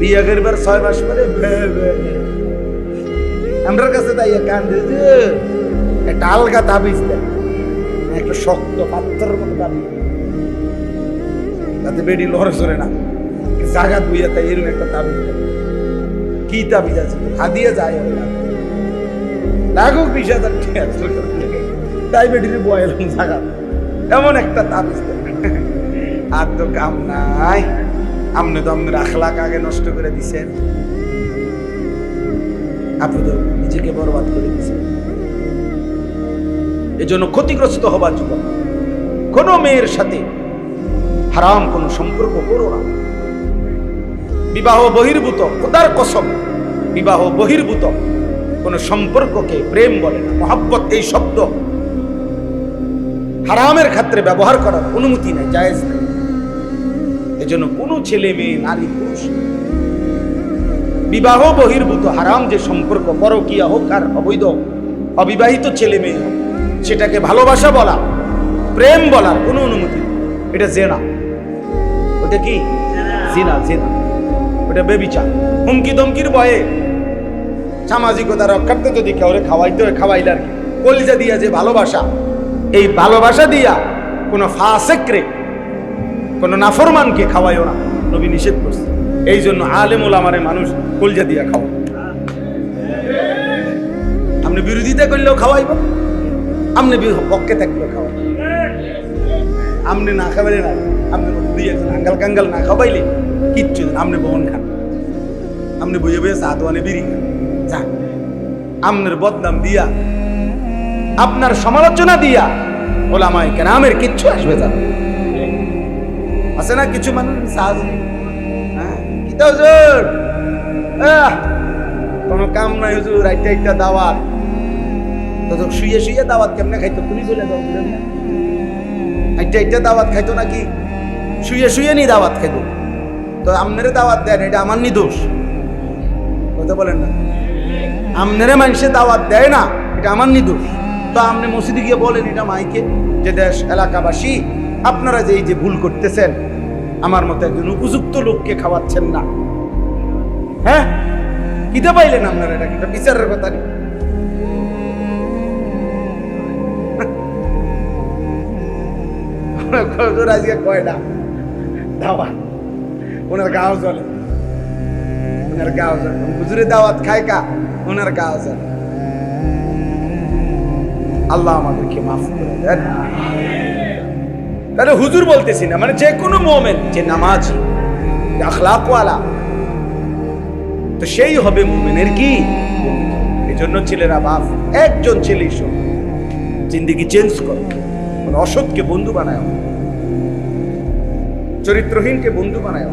বিয়ে করবার ছয় মাস পরে আমার কাছে তাই কান্দে যে, একটা আলগা তাবিজ দেয় একটা শক্ত পাথরের মতো তাবিজ তাতে বেডি লড়ে চলে না। জাগা বুইয়া তাই এরকম একটা তাবিজ কি তাবিজ আছে? হাদিয়ে যায় না লাগুক বিশ হাজার টাকা। তাই বেডির বয়েলাম জাগা। এমন একটা তাবিজ দেয় আর তো কাম নাই। আপনি তো আপনার আখলাক আগে নষ্ট করে দিছেন আপনি তো নিজেকে বরবাদ করে দিছেন। এজন্য ক্ষতিগ্রস্ত হবার যুবক কোনো মেয়ের সাথে হারাম কোনো সম্পর্ক করো না। বিবাহ বহির্ভূত, খোদার কসম, বিবাহ বহির্ভূত কোন সম্পর্ককে প্রেম বলে না, মহাব্বত এই শব্দ। হারামের ক্ষেত্রে ব্যবহার করার অনুমতি নেই, জায়েজ নেই। এজন্য কোনো ছেলে মেয়ে, নারী, পুরুষ। বিবাহ বহির্ভূত হারাম যে সম্পর্ক, পরকিয়া হোক আর অবৈধ, অবিবাহিত ছেলে মেয়ে হোক, সেটাকে ভালোবাসা বলা, প্রেম বলার কোনো অনুমতি এটা জেনা। ওটা কি? জিনা জিনা। ওটা বেবিচার। হুমকি দমকির ভয়ে সামাজিকতা রক্ষার্থে যদি কেউ খাওয়াইতে হয় খাওয়াইলে আর কি। কলিজা দিয়া যে ভালোবাসা, এই ভালোবাসা দিয়া কোনো ফাসেকরে কোনো নাফরমানকে খাওয়াইও না। নবী নিষেধ করছে। এই জন্য আলেমুল আমারে মানুষ কলজা দিয়া খাওয়া। আপনি বিরোধিতা করলেও খাওয়াইব, আপনি পক্ষে থাকলেও খাওয়াই আপনি না খাবাইলে না, আপনি দুই একজন আঙ্গাল কাঙ্গাল না খাওয়াইলে কিচ্ছু আপনি বহন খান। আপনি বইয়ে বইয়ে চা দোয়ানে বিড়ি খান। যান। আপনার বদনাম দিয়া, আপনার সমালোচনা দিয়া ওলামায় কেরামের কিচ্ছু আসবে যাবে আছে না কিছু মানুষ? সাহায্য হ্যাঁ? কি তো হুজুর? কোনো কাম নাই হুজুর একটা একটা দাওয়াত। তো শুয়ে শুয়ে দাওয়াত কেমনে খাইতো? তুমি বলে দাও একটা একটা দাওয়াত খাইতো নাকি? শুয়ে শুয়ে নি দাওয়াত খাইতো তো আমনেরে দাওয়াত দেন, এটা আমার নি দোষ। কথা বলেন না। আমনেরে মানুষে দাওয়াত দেয় না, এটা আমার নি দোষ। তো আপনি মসজিদে গিয়ে বলেন, এটা মাইকে। যে দেশ, এলাকাবাসী, আপনারা যে এই যে ভুল করতেছেন আমার মতো একজন উপযুক্ত লোককে খাওয়াচ্ছেন না। হ্যাঁ? কিতে পাইলেন আপনারা? এটা কিন্তু বিচারের কথা নেই আজকে কয়টা? দাওয়া ওনার গাও চলে ওনার গাও চলে হুজুরে দাওয়াত খায় কা? ওনার গাও চলে আল্লাহ আমাদেরকে মাফ করে দেন। তাহলে হুজুর বলতেছি না মানে যে কোনো মোমেন, যে নামাজ আখলাকওয়ালা, তো সেই হবে মোমেনের কি? এই জন্য ছেলেরা বাপ, একজন ছেলে শোন জিন্দিগি চেঞ্জ করো, কোনো অসৎকে বন্ধু বানায় চরিত্রহীনকে বন্ধু বানায়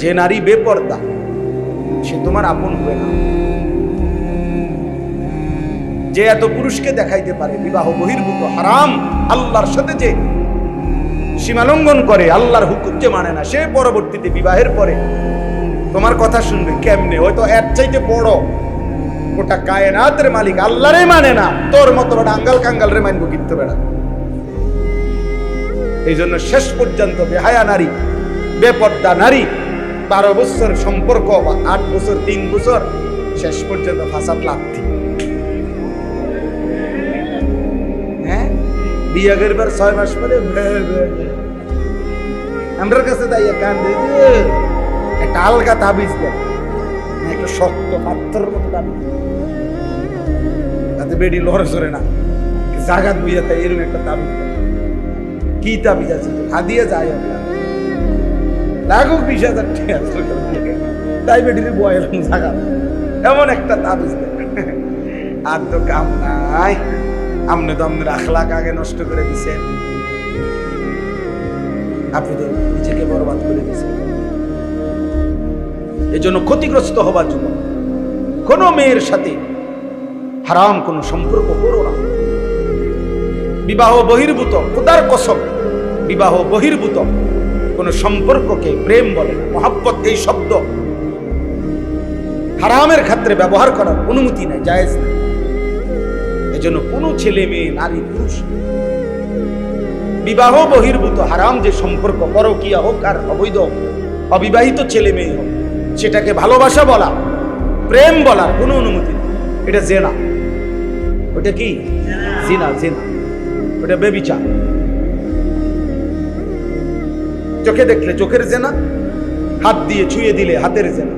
যে নারী বেপর্দা, সে তোমার আপন হবে না। যে এত পুরুষকে দেখাইতে পারে, বিবাহ বহির্ভূত, হারাম, আল্লাহর সাথে যে সীমালঙ্ঘন করে, আল্লাহর হুকুম যে মানে না, সে পরবর্তীতে বিবাহের পরে। তোমার কথা শুনবে, কেমনে? হয়তো এর চাইতে বড় গোটা কায়নাতের মালিক, আল্লাহরে মানে না। তোর মতো ডাঙ্গাল কাঙ্গাল রে মানবো কিনতে বেড়া। এই জন্য শেষ পর্যন্ত বেহায়া নারী, বেপর্দা নারী, বারো বছর সম্পর্ক বা আট বছর, তিন বছর, শেষ পর্যন্ত ফাঁসাদ লাথি বিয়ে করবার ছয় মাস পরে বে। কাছে তাই কান্দে যে, একটা আলগা তাবিজ দেয় একটা শক্ত পাথরের মতো তাবিজ। তাতে বেডি লড়ে সরে না। জাগাত বুঝে তাই এরকম একটা তাবিজ কি তাবিজ আছে? হাদিয়ে যায় হবে লাগুক বিশ হাজার টাকা তাই বেডির বয়েলাম জাগাত। এমন একটা তাবিজ দেয় আর তো কাম নাই। আপনি তো আপনার আখলাক আগে নষ্ট করে দিছেন আপনি তো নিজেকে বরবাদ করে দিয়েছেন এই জন্য ক্ষতিগ্রস্ত হবার জন্য কোনো মেয়ের সাথে হারাম কোনো সম্পর্ক করো না। বিবাহ বহির্ভূত খোদার কসম, বিবাহ বহির্ভূত কোনো সম্পর্ককে প্রেম বলে না, মহাব্বত এই শব্দ। হারামের ক্ষেত্রে ব্যবহার করার অনুমতি নেই, জায়েজ নেই। এজন্য কোনো ছেলে মেয়ে, নারী, পুরুষ বিবাহ বহির্ভূত, হারাম যে সম্পর্ক, পরকিয়া হোক আর অবৈধ অবিবাহিত ছেলে মেয়ে হোক, সেটাকে ভালোবাসা বলা, প্রেম বলার কোনো অনুমতি নেই। এটা জেনা। ওটা কি? জিনা জিনা। ওটা বেবিচার। চোখে দেখলে চোখের জেনা, হাত দিয়ে ছুঁয়ে দিলে হাতের জেনা,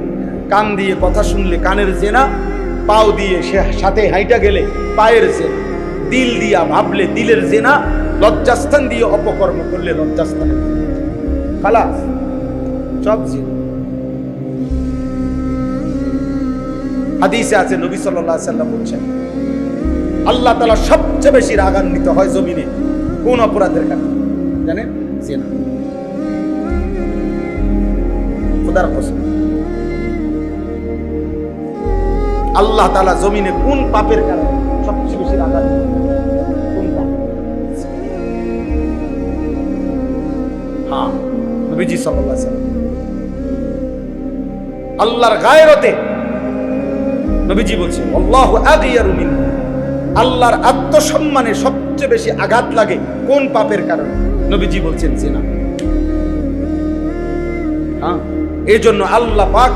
কান দিয়ে কথা শুনলে কানের জেনা পাও দিয়ে সে সাথে হাইটা গেলে পায়ের জেনা। দিল দিয়া ভাবলে দিলের জেনা, লজ্জাস্থান দিয়ে অপকর্ম করলে লজ্জাস্থানের জেনা। খালাস সব জেনা। হাদিসে আছে, নবী আলাইহি সাল্লাম বলছেন, আল্লাহ তাআলা সবচেয়ে বেশি রাগান্বিত হয় জমিনে কোন অপরাধের কারণে? জানেন? জেনা। খোদার আল্লাহ তাআলা জমিনে কোন পাপের কারণে সবচেয়ে বেশি পাপ? হ্যাঁ নবীজি আল্লাহর বলছেন আল্লাহর আত্মসম্মানে সবচেয়ে বেশি আঘাত লাগে কোন পাপের কারণে? নবীজি বলছেন, জিনা। হ্যাঁ এই জন্য আল্লাহ পাক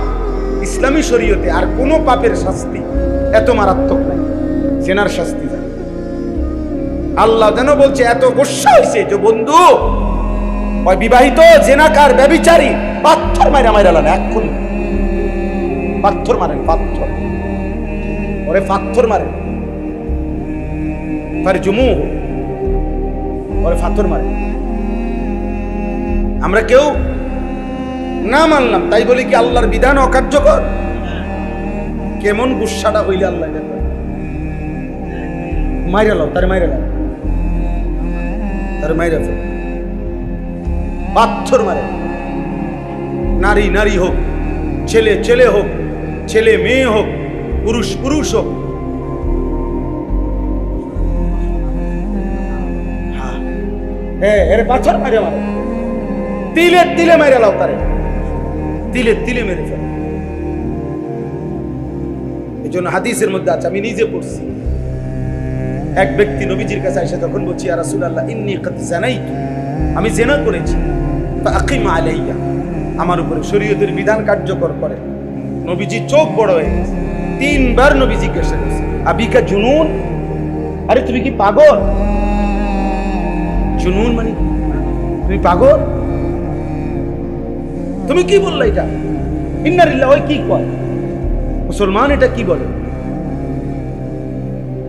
ইসলামী শরীয়তে আর কোন পাপের শাস্তি এত মারাত্মক নাই, জেনার শাস্তি আল্লাহ যেন বলছে, এত গোসা হয়েছে যে বন্ধু, ওই বিবাহিত জেনাকার ব্যবিচারী পাথর মাইরা মাইরা লান এক্ষুনি পাথর মারেন, পাথর। ওরে পাথর মারেন। তার জুমু ওরে পাথর মারেন। আমরা কেউ না মানলাম, তাই বলি কি আল্লাহর বিধান অকার্যকর? কেমন গুসাটা হইলে আল্লাহ মাইরা লাও, তারে মাইরা লাও। তারে মাইরা ফেল। পাথর মারে। নারী নারী হোক, ছেলে ছেলে হোক, ছেলে, মেয়ে হোক, পুরুষ পুরুষ হোক। হ্যাঁ হ্যাঁ এর পাথর মারে মারে। তিলে তিলে মেরে লাও তারে। তিলে তিলে মেরে ফেল। এই জন্য হাদিসের মধ্যে আছে, আমি নিজে পড়ছি। এক ব্যক্তি নবীজির কাছে এসে তখন বলছি আর রাসূলুল্লাহ, ইন্নী কদ জানাইতু। আমি জেনা করেছি ফাকিম আলাইয়া। আমার উপরে শরীয়তের বিধান কার্যকর করে। নবীজি চোখ বড় হয়ে গেছে। তিনবার নবী জিজ্ঞাসা করেছে আবিকা জুনুন? আরে, তুমি কি পাগল? জুনুন মানে তুমি পাগল? তুমি কি বললে এটা? ইন্নারিল্লাহ ওই কি কয়? মুসলমান এটা কি বলে?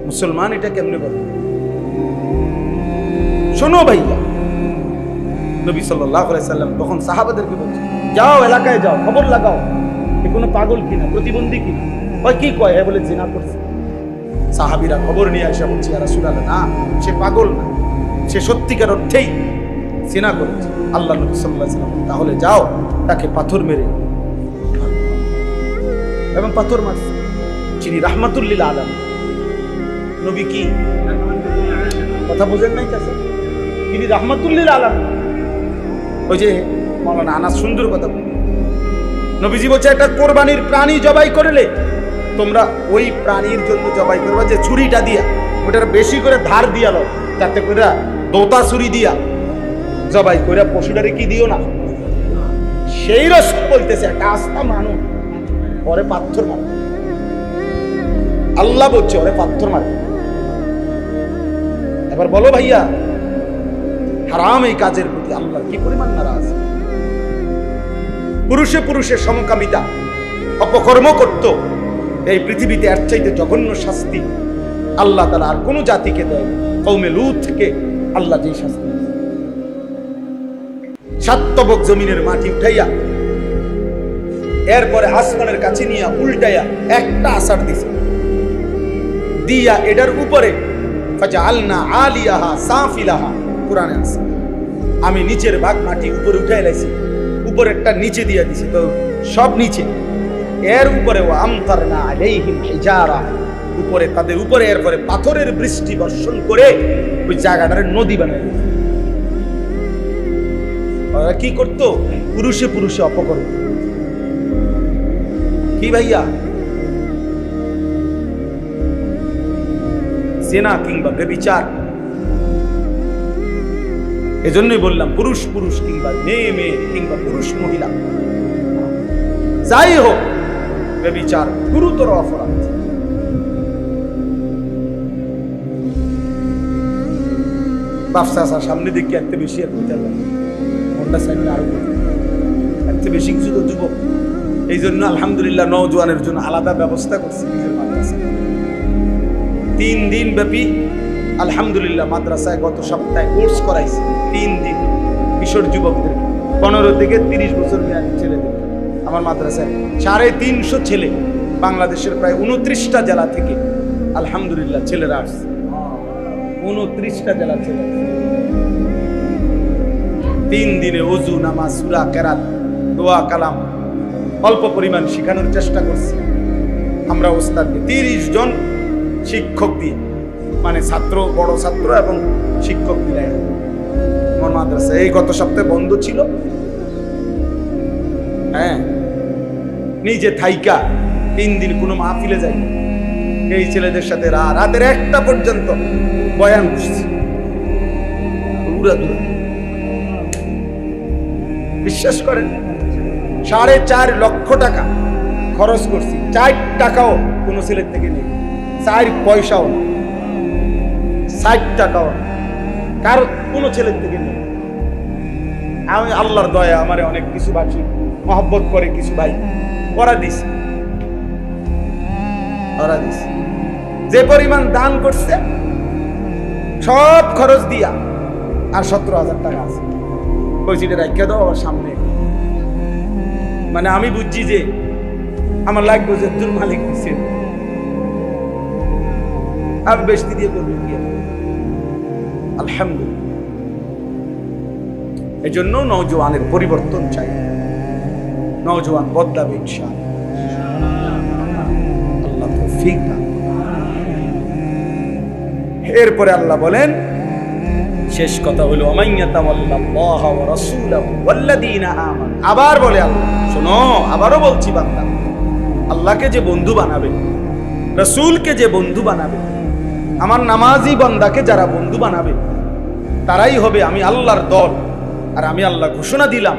মুসলমান এটা কেমনে বলে? শোনো ভাইয়া, নবী সাল্লাম তখন সাহাবাদেরকে বলছে, যাও এলাকায় যাও, খবর লাগাও, এ কোনো পাগল কিনা, প্রতিবন্ধী কিনা? ওই কি কয়? হ্যাঁ বলে জিনা করছে। সাহাবিরা খবর নিয়ে আসা বলছে আর না, সে পাগল না, সে সত্যিকার অর্থেই জিনা করেছে। আল্লাহ নবী আলাইহি সাল্লাম তাহলে যাও, তাকে পাথর মেরে এবং পাথর মারছে যিনি রাহমাতুল্লিল আলম নবী কি? কথা বোঝেন নাই কাছে তিনি রাহমাতুল্লিল আলম ওই যে মৌলানা আনাস সুন্দর কথা বলে নবীজি বলছে, একটা কোরবানির প্রাণী জবাই করলে তোমরা ওই প্রাণীর জন্য জবাই করবা যে ছুরিটা দিয়া, ওটার বেশি করে ধার দিয়া লো যাতে করে দোতা ছুরি দিয়া জবাই করে পশুটারে কি দিও না? সেই রসম বলতেছে, একটা আস্থা মানুষ ওরে পাথর মারে। আল্লাহ বলছে, ওরে পাথর মারে। এবার বলো ভাইয়া, হারাম এই কাজের প্রতি আল্লাহ কি পরিমাণ নারাজ? পুরুষে পুরুষে সমকামিতা, অপকর্ম করত, এই পৃথিবীতে এর চাইতে জঘন্য শাস্তি আল্লাহ তালা আর কোনো জাতিকে দেয় কৌমে লুত থেকে আল্লাহ যেই শাস্তি দিয়েছে। সাত্তবক জমিনের মাটি উঠাইয়া, এরপরে আসমানের কাছে নিয়ে উল্টাইয়া একটা আসার দিছে দিয়া এটার উপরে আলনা আলিয়াহা সাফিলাহা কোরআনে আছে আমি নিচের ভাগ মাটি উপরে উঠাই লাইছি, উপরেরটা নিচে দিয়া দিছি, তো সব নিচে এর উপরে ও আমতার না আলাইহিম হিজারা, উপরে তাদের উপরে, এরপরে পাথরের বৃষ্টি বর্ষণ করে ওই জায়গাটারে নদী বানাই দিছে। ওরা কি করতো? পুরুষে পুরুষে অপকর্ম। কি ভাইয়া? জেনা কিংবা বেবিচার এজন্যই বললাম, পুরুষ পুরুষ কিংবা মেয়ে মেয়ে কিংবা পুরুষ মহিলা। যাই হোক বেবিচার গুরুতর অপরাধ। বাপসা সামনে দেখি এত বেশি আর কইতে পারলাম না। মনটা সাইডে আরও কইতে বেশি কিছু তো যুবক এই জন্য আলহামদুলিল্লাহ নওজোয়ানের জন্য আলাদা ব্যবস্থা করছি নিজের মাদ্রাসায় তিন দিন ব্যাপী আলহামদুলিল্লাহ মাদ্রাসায় গত সপ্তাহে কোর্স করাইছি, তিন দিন কিশোর যুবকদের পনেরো থেকে তিরিশ বছর মেয়াদি ছেলেদের আমার মাদ্রাসায় সাড়ে তিনশো ছেলে বাংলাদেশের প্রায় উনত্রিশটা জেলা থেকে আলহামদুলিল্লাহ ছেলেরা আসছে উনত্রিশটা জেলা ছেলে। তিন দিনে অজু, নামাজ, সুরা, কেরাত, দোয়া, কালাম, অল্প পরিমাণ শেখানোর চেষ্টা করছি। আমরা ওস্তাদ দিয়ে তিরিশ জন শিক্ষক দিয়ে মানে ছাত্র, বড় ছাত্র এবং শিক্ষক আমার মাদ্রাসা এই গত সপ্তাহে বন্ধ ছিল। হ্যাঁ নিজে থাইকা তিন দিন কোনো মাহফিলে যাই এই ছেলেদের সাথে রাতের একটা পর্যন্ত বয়ান বসছি। উড়া দুরা। বিশ্বাস করেন, সাড়ে চার লক্ষ টাকা খরচ করছি। চার টাকাও কোনো ছেলের থেকে নেই, চার পয়সাও ষাট টাকাও কারও কোনো ছেলের থেকে নেই। আমি আল্লাহর দয়া, আমারে অনেক কিছু বাকি, মহব্বত করে কিছু ভাই করা দিস করা দিস যে পরিমাণ দান করছে, সব খরচ দিয়া আর সতেরো হাজার টাকা আছে। কইছিটা রাখিয়া দাও সামনে। মানে আমি বুঝছি যে আমার লাগবে যে তোর মালিক দিচ্ছে আমি বেশি দিয়ে করব কি আলহামদুলিল্লাহ। এই জন্য নৌজওয়ানের পরিবর্তন চাই। নৌজওয়ান বদলাবে ইনশাআল্লাহ। আল্লাহ এরপরে আল্লাহ বলেন শেষ কথা হলো আবার বলে আল্লাহ, শোনো, আবারও বলছি বান্দা, আল্লাহকে যে বন্ধু বানাবে, রসুলকে যে বন্ধু বানাবে, আমার নামাজি বান্দাকে যারা বন্ধু বানাবে, তারাই হবে আমি আল্লাহর দল, আর আমি আল্লাহ ঘোষণা দিলাম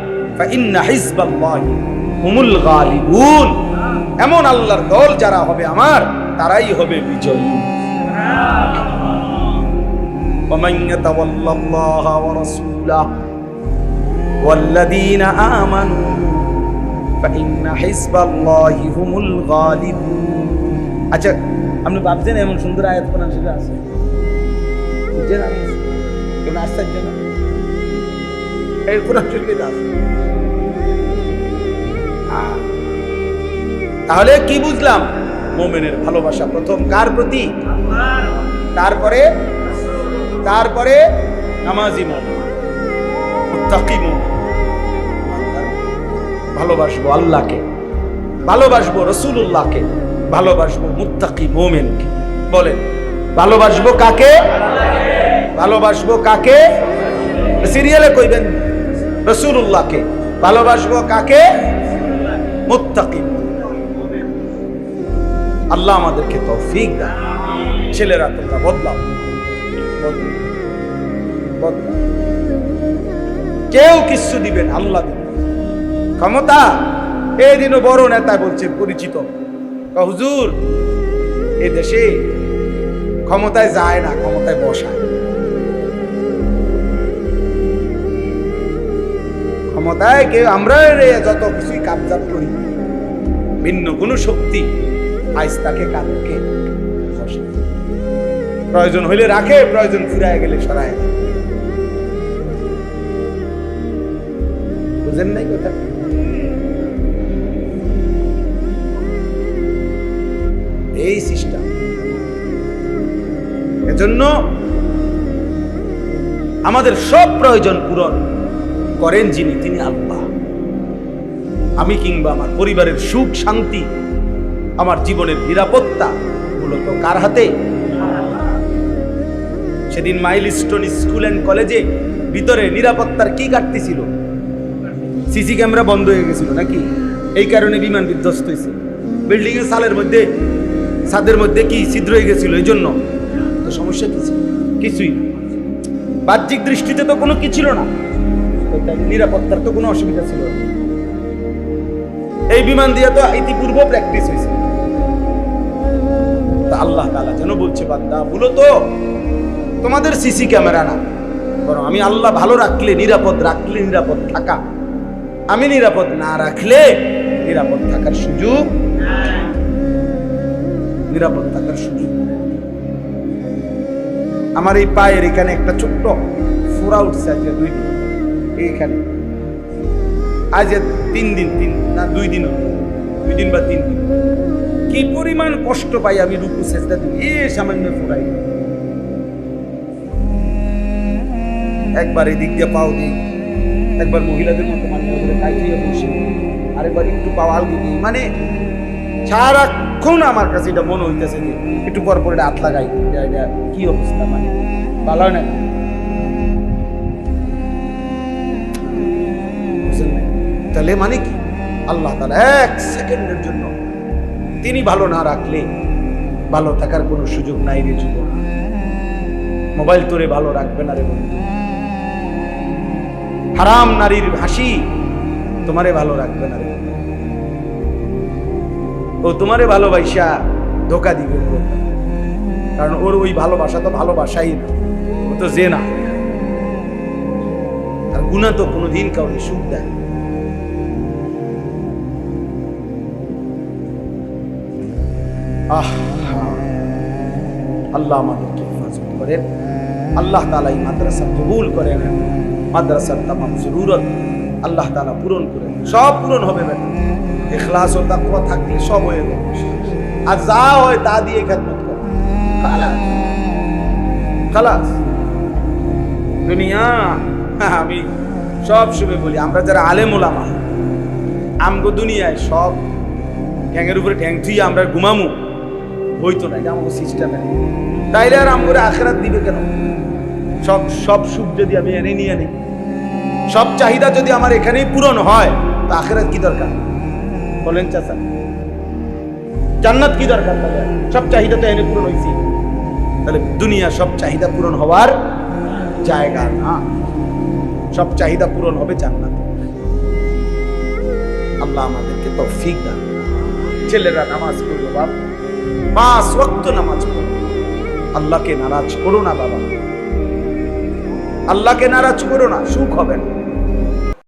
এমন আল্লাহর দল যারা হবে আমার, তারাই হবে বিজয়ী। ومن يتولى الله ورسوله والذين آمنوا فإن حزب الله هم الغالبون আচ্ছা আপনি ভাবছেন এমন সুন্দর আয়াত কোরআন শরীফে আছে বুঝছেন আমি কোন আশ্চর্য না এই কোরআন শরীফে তো আছে আহ, তাহলে কি বুঝলাম মোমেনের ভালোবাসা প্রথম কার প্রতি তারপরে তারপরে নামাজি মোমেন মুত্তাকি মোমেন ভালোবাসবো আল্লাহকে, ভালোবাসবো রসুল্লাহকে ভালোবাসবো মুত্তাকি মোমেনকে। বলেন, ভালোবাসবো কাকে? ভালোবাসবো কাকে? সিরিয়ালে কইবেন রসুল্লাহকে ভালোবাসবো কাকে? মুত্তাকি আল্লাহ আমাদেরকে তৌফিক দেয় ছেলেরা তোমরা। বদলাও। কেউ কিছু দিবেন আল্লাহ দিবেন ক্ষমতা এই দিনও বড় নেতা বলছে, পরিচিত হুজুর, এ দেশে ক্ষমতায় যায় না, ক্ষমতায় বসায় ক্ষমতায় কেউ আমরা যত কিছুই কাবজাত করি, ভিন্ন কোনো শক্তি আজ তাকে কালকে। প্রয়োজন হইলে রাখে, প্রয়োজন ফুরায় গেলে সরায়। বুঝেন নাই কথা? এই সিস্টেম। এজন্য আমাদের সব প্রয়োজন পূরণ করেন যিনি, তিনি আল্লাহ। আমি কিংবা আমার পরিবারের সুখ শান্তি, আমার জীবনের নিরাপত্তা মূলত কার হাতে? সেদিন মাইল স্টোন স্কুল অ্যান্ড কলেজে ভিতরে নিরাপত্তার কি ঘাটতি ছিল? সিসি ক্যামেরা বন্ধ হয়ে গেছিল নাকি? এই কারণে বিমান বিধ্বস্ত হয়েছে। বিল্ডিংয়ের সালের মধ্যে, ছাদের মধ্যে কি ছিদ্র হয়ে গেছিল? এই জন্য। তো সমস্যা কি ছিল? কিছুই। বাহ্যিক দৃষ্টিতে তো কোনো কি ছিল না। নিরাপত্তার তো কোনো অসুবিধা ছিল না। এই বিমান দিয়ে তো ইতিপূর্ব প্র্যাকটিস হয়েছে। আল্লাহ তাআলা যেন বলছে, বান্দা, ভুলো তো। তোমাদের সিসি ক্যামেরা না। বরং আমি আল্লাহ ভালো রাখলে নিরাপদ রাখলে নিরাপদ থাকা। আমি নিরাপদ না রাখলে নিরাপদ থাকার সুযোগ নিরাপদ থাকার সুযোগ আমার এই পায়ের এখানে একটা ছোট্ট ফোড়া উঠছে আজকে দুই দিন। এইখানে। আজ তিন দিন, তিন না, দুই দিন। দুই দিন বা তিন দিন। কি পরিমাণ কষ্ট পাই আমি রুকু চেষ্টা দিই। এ সামান্য ফোড়াই একবার এই দিক দিয়ে পাও দিই, একবার মহিলাদের মতো মানে কাটিয়ে বসে, আরেকবার একটু পাও আলগি দিই। মানে সারাক্ষণ আমার কাছে এটা মনে হইতেছে যে একটু পর পর এটা হাত লাগাই, এটা এটা কি অবস্থা মানে? ভালো হয় না? তাহলে মানে কি? আল্লাহ তাআলা এক সেকেন্ডের জন্য তিনি ভালো না রাখলে ভালো থাকার কোনো সুযোগ নাই রে যুবক মোবাইল তোরে ভালো রাখবে না রে বন্ধু। হারাম নারীর হাসি তোমারে ভালো রাখবে না ও তোমারে ভালোবাসা ধোকা দিবে কারণ ওর ওই ভালোবাসা তো ভালোবাসাই না। ও তো যে না আর গুণা তো কোনোদিন কাউকে সুখ দেয়। আহ, আল্লাহ আমাদেরকে হেফাজত করেন। আল্লাহ তালা এই মাদ্রাসা কবুল করেন। মাদ্রাসার তামাম জরুরত আল্লাহ তালা পূরণ করেন সব পূরণ হবে বেটা। এখলাস ও তাকওয়া থাকলে সব হয়ে যাবে। আর যা হয় তা দিয়ে খেদমত করো। খালাস। খালাস। দুনিয়া, আমি সব শুভে বলি, আমরা যারা আলেম ওলামা, আমগো দুনিয়ায় সব ঠ্যাঙের উপরে ঠ্যাং থুই আমরা ঘুমামু, হইতো না, এটা আমাকে সিস্টেমে তাইলে আর আমগরে আখেরাত দিবে কেন? সব সব সুখ যদি আমি এনে নিয়ে নিই। সব চাহিদা যদি আমার এখানেই পূরণ হয়, তা আখেরাত কি দরকার? বলেন চাচা। জান্নাত কি দরকার সব চাহিদা তো এনে পূরণ হয়েছি। তাহলে দুনিয়া সব চাহিদা পূরণ হওয়ার জায়গা না। সব চাহিদা পূরণ হবে জান্নাত। আল্লাহ আমাদেরকে তৌফিক দান ছেলেরা নামাজ পড়ল বাপ। পাঁচ ওয়াক্ত নামাজ পড়ো। আল্লাহকে নারাজ করো না বাবা। আল্লাহকে নারাজ করো না, সুখ হবে না।